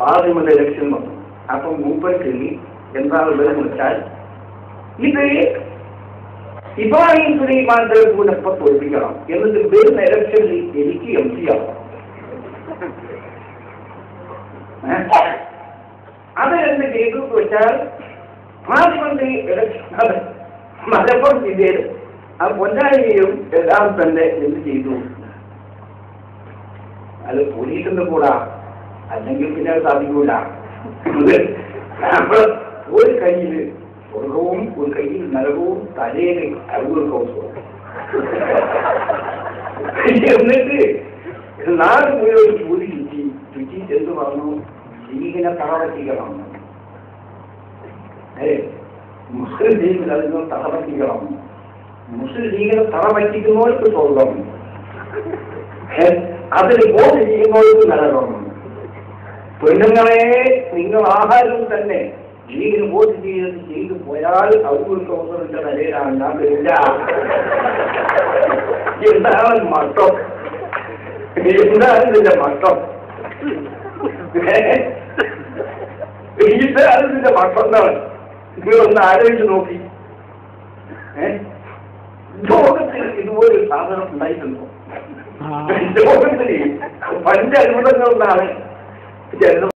Parliament election വന്നു. അപ്പൊ മൂപ്പർക്ക് എന്താണുള്ളതെന്ന് വെച്ചാൽ ഇത് ഇബ്രാഹിം സുലൈമാന്റെ കൂടെ ഇപ്പൊ തോൽപ്പിക്കണം. എന്നിട്ട് വരുന്ന ഇലക്ഷനിൽ എനിക്ക് എം പി ആവണം. ഏ? അത് എന്ത് ചെയ്തു വെച്ചാൽ പാർലമെന്റ് ഇലക്ഷൻ മലപ്പുറം ജില്ലയിൽ ആ പൊന്നാനിയും എല്ലാം തന്നെ എന്ത് ചെയ്തു? അത് പോലീസിന്റെ കൂടെ. അല്ലെങ്കിൽ പിന്നെ അത് സാധിക്കൂല. അപ്പൊ ഒരു കയ്യിൽ സ്വർഗവും ഒരു കയ്യിൽ നരകവും തലയിൽ അറുപത് കൗസവും എന്നിട്ട് നാട് മുഴുവൻ ചൂരി ചുറ്റി ചുറ്റി എന്ത് പറഞ്ഞു ലീഗിനെ തറവറ്റിക്കണം ഏ മുസ്ലിം ലീഗിൽ അതിന് തറവറ്റിക്കണം മുസ്ലിം ലീഗിനെ തറവറ്റിക്കുന്നവർക്ക് സ്വർഗം. അതിന് വോട്ട് ചെയ്യുന്നവർക്ക് നരകം. പെണ്ണുങ്ങളെ നിങ്ങൾ ആഹാരം തന്നെ ലീഗിന് വോട്ട് ചെയ്ത് ചെയ്തു പോയാൽ അവർക്ക് അവസരത്തിന്റെ നിലയിലാണ് ഞാൻ വരില്ല എന്താണ് മട്ടം? എന്താണ് ഇതിന്റെ മട്ടം? എന്താണ് ഇതിന്റെ മട്ടം എന്താണ് ഇതൊന്ന് ആലോചിച്ച് നോക്കി? ലോകത്തിൽ ഇതുപോലെ സാധനം ഉണ്ടായിട്ടുണ്ടോ? ലോകത്തിൽ പഞ്ച അത്ഭുതങ്ങൾ Ya no.